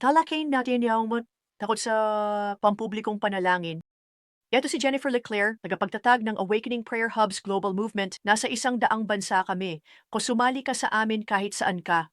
Talakayin natin yung takot sa pampublikong panalangin. Ito si Jennifer Leclerc, tagapagtatag ng Awakening Prayer Hubs Global Movement. Nasa isang daang bansa kami. Kung sumali ka sa amin kahit saan ka,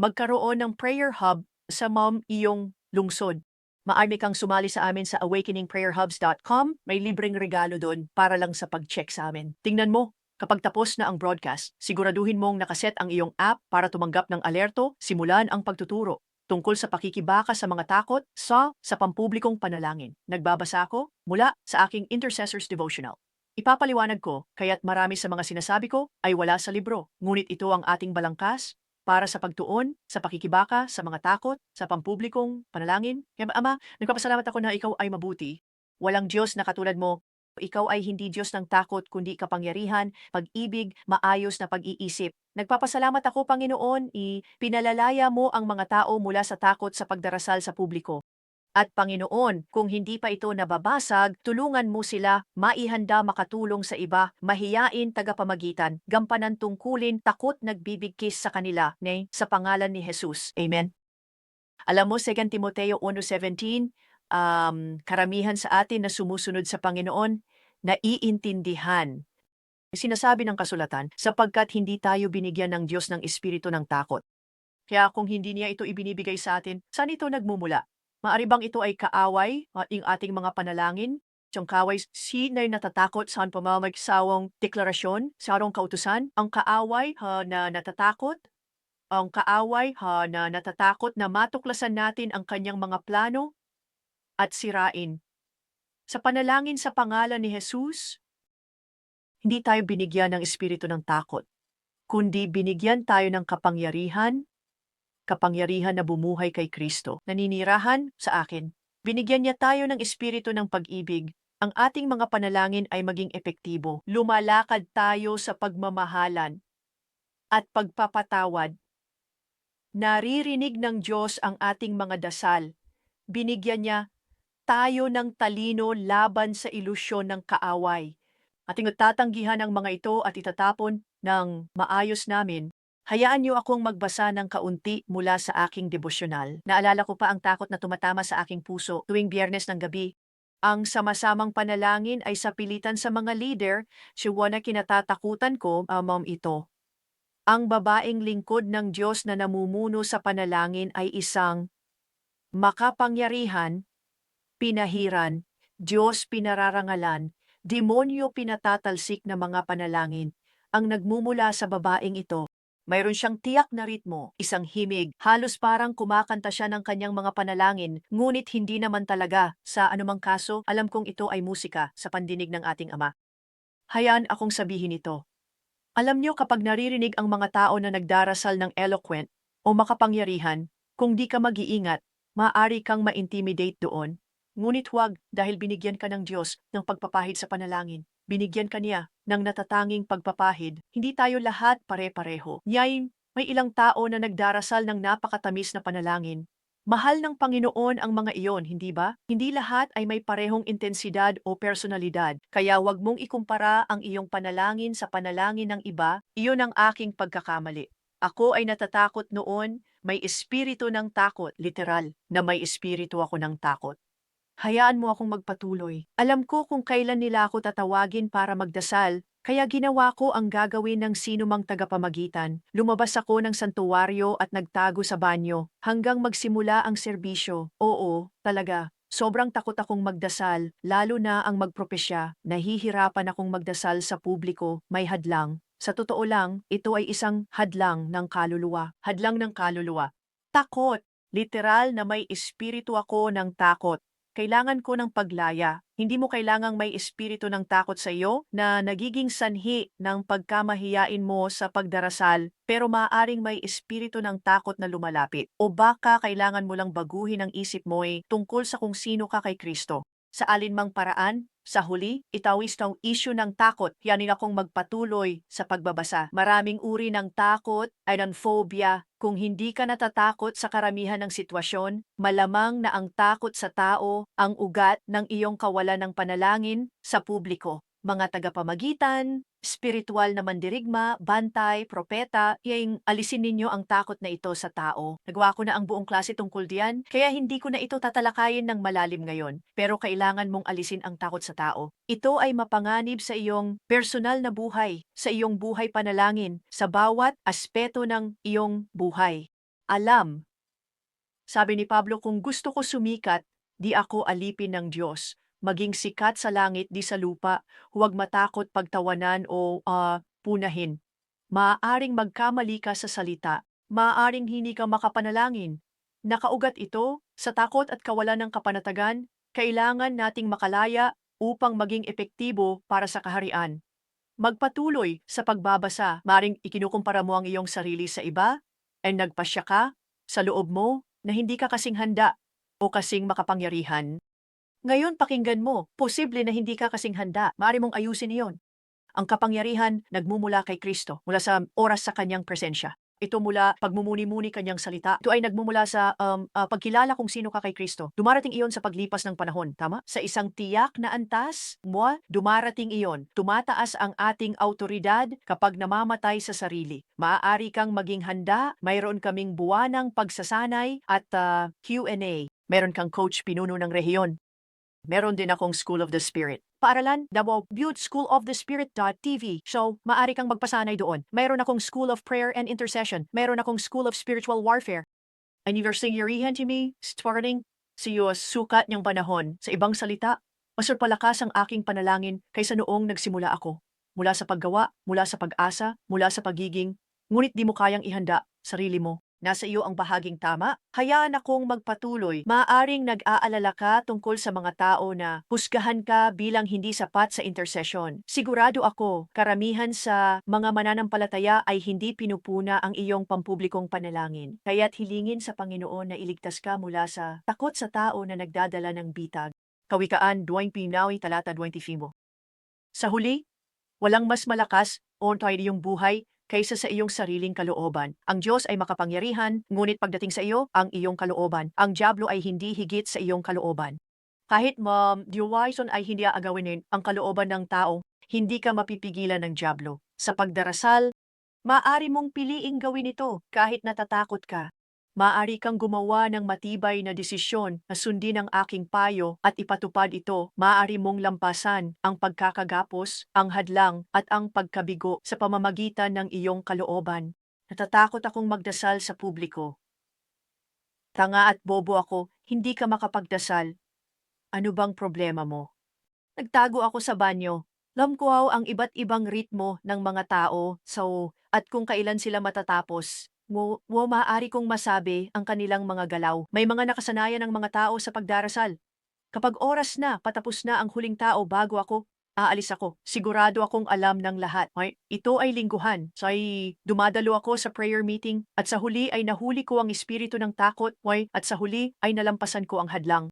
magkaroon ng prayer hub sa mom iyong lungsod. Maarmi kang sumali sa amin sa awakeningprayerhubs.com. May libreng regalo doon para lang sa pag-check sa amin. Tingnan mo, kapag tapos na ang broadcast, siguraduhin mong nakaset ang iyong app para tumanggap ng alerto, simulan ang pagtuturo tungkol sa pakikibaka sa mga takot sa sa pampublikong panalangin. Nagbabasa ako mula sa aking Intercessors Devotional. Ipapaliwanag ko, kaya't marami sa mga sinasabi ko ay wala sa libro, ngunit ito ang ating balangkas para sa pagtuon, sa pakikibaka, sa mga takot, sa pampublikong panalangin. Kaya Ama, nagpapasalamat ako na ikaw ay mabuti. Walang Diyos na katulad mo. Ikaw ay hindi Diyos ng takot, kundi kapangyarihan, pag-ibig, maayos na pag-iisip. Nagpapasalamat ako, Panginoon, i pinalalaya mo ang mga tao mula sa takot sa pagdarasal sa publiko. At Panginoon, kung hindi pa ito nababasag, tulungan mo sila maihanda makatulong sa iba, mahiyain tagapamagitan, gampanan tungkulin, takot nagbibigkis sa kanila, ne, sa pangalan ni Jesus. Amen. Alam mo, 2 Timoteo 1.17, um, karamihan sa atin na sumusunod sa Panginoon, naiintindihan. Sinasabi ng kasulatan, sapagkat hindi tayo binigyan ng Diyos ng espiritu ng takot. Kaya kung hindi niya ito ibinibigay sa atin, saan ito nagmumula? Maari bang ito ay kaaway, ating ating mga panalangin? Siyang kaway, sinay natatakot saan pamamagsawang deklarasyon, sa kautusan? Ang kaaway ha, na natatakot? Ang kaaway ha, na natatakot na matuklasan natin ang kanyang mga plano at sirain. Sa panalangin sa pangalan ni Jesus, hindi tayo binigyan ng espiritu ng takot, kundi binigyan tayo ng kapangyarihan, kapangyarihan na bumuhay kay Kristo, naninirahan sa akin. Binigyan niya tayo ng espiritu ng pag-ibig. Ang ating mga panalangin ay maging epektibo. Lumalakad tayo sa pagmamahalan at pagpapatawad. Naririnig ng Diyos ang ating mga dasal. Binigyan niya tayo ng talino laban sa ilusyon ng kaaway. Ating tatanggihan ang mga ito at itatapon ng maayos namin. Hayaan niyo akong magbasa ng kaunti mula sa aking devosyonal. Naalala ko pa ang takot na tumatama sa aking puso tuwing biyernes ng gabi. Ang sama-samang panalangin ay sa pilitan sa mga leader, siya na kinatatakutan ko, amam ito. Ang babaeng lingkod ng Diyos na namumuno sa panalangin ay isang makapangyarihan, pinahiran, Diyos pinararangalan, demonyo pinatatalsik na mga panalangin, ang nagmumula sa babaeng ito. Mayroon siyang tiyak na ritmo, isang himig, halos parang kumakanta siya ng kanyang mga panalangin, ngunit hindi naman talaga. Sa anumang kaso, alam kong ito ay musika sa pandinig ng ating Ama. Hayaan akong sabihin ito. Alam niyo kapag naririnig ang mga tao na nagdarasal ng eloquent o makapangyarihan, kung di ka mag-iingat, maaari kang ma-intimidate doon. Ngunit huwag dahil binigyan ka ng Diyos ng pagpapahid sa panalangin. Binigyan ka niya ng natatanging pagpapahid. Hindi tayo lahat pare-pareho. Yain, may ilang tao na nagdarasal ng napakatamis na panalangin. Mahal ng Panginoon ang mga iyon, hindi ba? Hindi lahat ay may parehong intensidad o personalidad. Kaya huwag mong ikumpara ang iyong panalangin sa panalangin ng iba. Iyon ang aking pagkakamali. Ako ay natatakot noon, may espiritu ng takot, literal, na may espiritu ako ng takot. Hayaan mo akong magpatuloy. Alam ko kung kailan nila ako tatawagin para magdasal, kaya ginawa ko ang gagawin ng sino mang tagapamagitan. Lumabas ako ng santuwaryo at nagtago sa banyo hanggang magsimula ang serbisyo. Oo, talaga. Sobrang takot akong magdasal, lalo na ang magpropesya. Nahihirapan akong magdasal sa publiko, may hadlang. Sa totoo lang, ito ay isang hadlang ng kaluluwa. Hadlang ng kaluluwa. Takot! Literal na may espiritu ako ng takot. Kailangan ko ng paglaya. Hindi mo kailangang may espiritu ng takot sa iyo na nagiging sanhi ng pagkamahiyain mo sa pagdarasal, pero maaaring may espiritu ng takot na lumalapit. O baka kailangan mo lang baguhin ang isip mo eh, tungkol sa kung sino ka kay Kristo. Sa alinmang paraan, sa huli, itawis ng issue ng takot. Yanin akong magpatuloy sa pagbabasa. Maraming uri ng takot ay phobia. Kung hindi ka natatakot sa karamihan ng sitwasyon, malamang na ang takot sa tao ang ugat ng iyong kawalan ng panalangin sa publiko. Mga tagapamagitan, spiritual na mandirigma, bantay, propeta, yung alisin ninyo ang takot na ito sa tao. Nagawa ko na ang buong klase tungkol diyan, kaya hindi ko na ito tatalakayin ng malalim ngayon. Pero kailangan mong alisin ang takot sa tao. Ito ay mapanganib sa iyong personal na buhay, sa iyong buhay panalangin, sa bawat aspeto ng iyong buhay. Alam, sabi ni Pablo, kung gusto ko sumikat, di ako alipin ng Diyos. Maging sikat sa langit, di sa lupa. Huwag matakot pagtawanan o ah, punahin. Maaaring magkamali ka sa salita. Maaaring hindi ka makapanalangin. Nakaugat ito sa takot at kawalan ng kapanatagan. Kailangan nating makalaya upang maging epektibo para sa kaharian. Magpatuloy sa pagbabasa. Maring ikinukumpara mo ang iyong sarili sa iba, ay nagpasya ka sa loob mo na hindi ka kasing handa o kasing makapangyarihan. Ngayon pakinggan mo, posible na hindi ka kasing handa. Maaari mong ayusin iyon. Ang kapangyarihan nagmumula kay Kristo, mula sa oras sa kanyang presensya. Ito mula pagmumuni-muni kanyang salita. Ito ay nagmumula sa um, ah, pagkilala kung sino ka kay Kristo. Dumarating iyon sa paglipas ng panahon, tama? Sa isang tiyak na antas, mo, dumarating iyon. Tumataas ang ating autoridad kapag namamatay sa sarili. Maaari kang maging handa, mayroon kaming buwanang pagsasanay at ah, Q&A. Meron kang coach pinuno ng rehiyon. Meron din akong School of the Spirit. Paaralan, Davao Butte School of the Spirit.tv. So, maaari kang magpasanay doon. Mayroon akong School of Prayer and Intercession. Mayroon akong School of Spiritual Warfare. Aniversarihan to me, starting sa iyo sukat niyang panahon. Sa ibang salita, mas palakas ang aking panalangin kaysa noong nagsimula ako. Mula sa paggawa, mula sa pag-asa, mula sa pagiging, ngunit di mo kayang ihanda sarili mo. Nasa iyo ang bahaging tama. Hayaan akong magpatuloy. Maaring nag-aalala ka tungkol sa mga tao na husgahan ka bilang hindi sapat sa intercession. Sigurado ako, karamihan sa mga mananampalataya ay hindi pinupuna ang iyong pampublikong panalangin. Kaya't hilingin sa Panginoon na iligtas ka mula sa takot sa tao na nagdadala ng bitag. Kawikaan 20 Pinawi talata 25. Sa huli, walang mas malakas o tayo iyong buhay kaysa sa iyong sariling kalooban. Ang Diyos ay makapangyarihan, ngunit pagdating sa iyo, ang iyong kalooban. Ang Diablo ay hindi higit sa iyong kalooban. Kahit ma'am, Diwaison ay hindi aagawinin ang kalooban ng tao, hindi ka mapipigilan ng Diablo. Sa pagdarasal, maaari mong piliing gawin ito kahit natatakot ka. Maaari kang gumawa ng matibay na desisyon na sundin ang aking payo at ipatupad ito. Maaari mong lampasan ang pagkakagapos, ang hadlang at ang pagkabigo sa pamamagitan ng iyong kalooban. Natatakot akong magdasal sa publiko. Tanga at bobo ako, hindi ka makapagdasal. Ano bang problema mo? Nagtago ako sa banyo. Alam ko aw ang iba't ibang ritmo ng mga tao, so, at kung kailan sila matatapos. Mo, mo maaari kong masabi ang kanilang mga galaw. May mga nakasanayan ng mga tao sa pagdarasal. Kapag oras na, patapos na ang huling tao bago ako, aalis ako. Sigurado akong alam ng lahat. Ay, ito ay lingguhan. So ay dumadalo ako sa prayer meeting at sa huli ay nahuli ko ang espiritu ng takot. Ay, at sa huli ay nalampasan ko ang hadlang.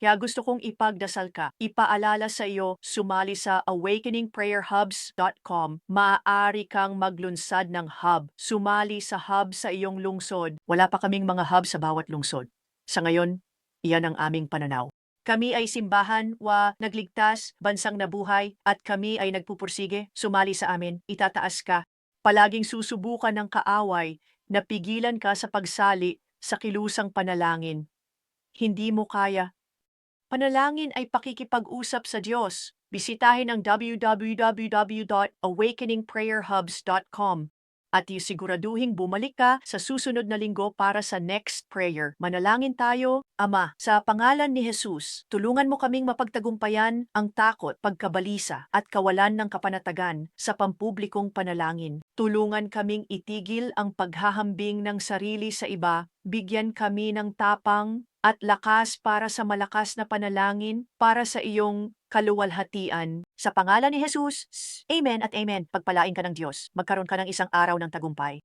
Kaya gusto kong ipagdasal ka, ipaalala sa iyo, sumali sa awakeningprayerhubs.com. Maaari kang maglunsad ng hub. Sumali sa hub sa iyong lungsod. Wala pa kaming mga hub sa bawat lungsod. Sa ngayon, iyan ang aming pananaw. Kami ay simbahan wa nagligtas, bansang nabuhay, at kami ay nagpupursige, sumali sa amin, itataas ka. Palaging susubukan ng kaaway na pigilan ka sa pagsali sa kilusang panalangin. Hindi mo kaya, Panalangin ay pakikipag-usap sa Diyos. Bisitahin ang www.awakeningprayerhubs.com at isiguraduhing bumalik ka sa susunod na linggo para sa next prayer. Manalangin tayo, Ama, sa pangalan ni Jesus, tulungan mo kaming mapagtagumpayan ang takot, pagkabalisa at kawalan ng kapanatagan sa pampublikong panalangin. Tulungan kaming itigil ang paghahambing ng sarili sa iba, bigyan kami ng tapang at lakas para sa malakas na panalangin para sa iyong kaluwalhatian. Sa pangalan ni Jesus, Amen at Amen. Pagpalain ka ng Diyos. Magkaroon ka ng isang araw ng tagumpay.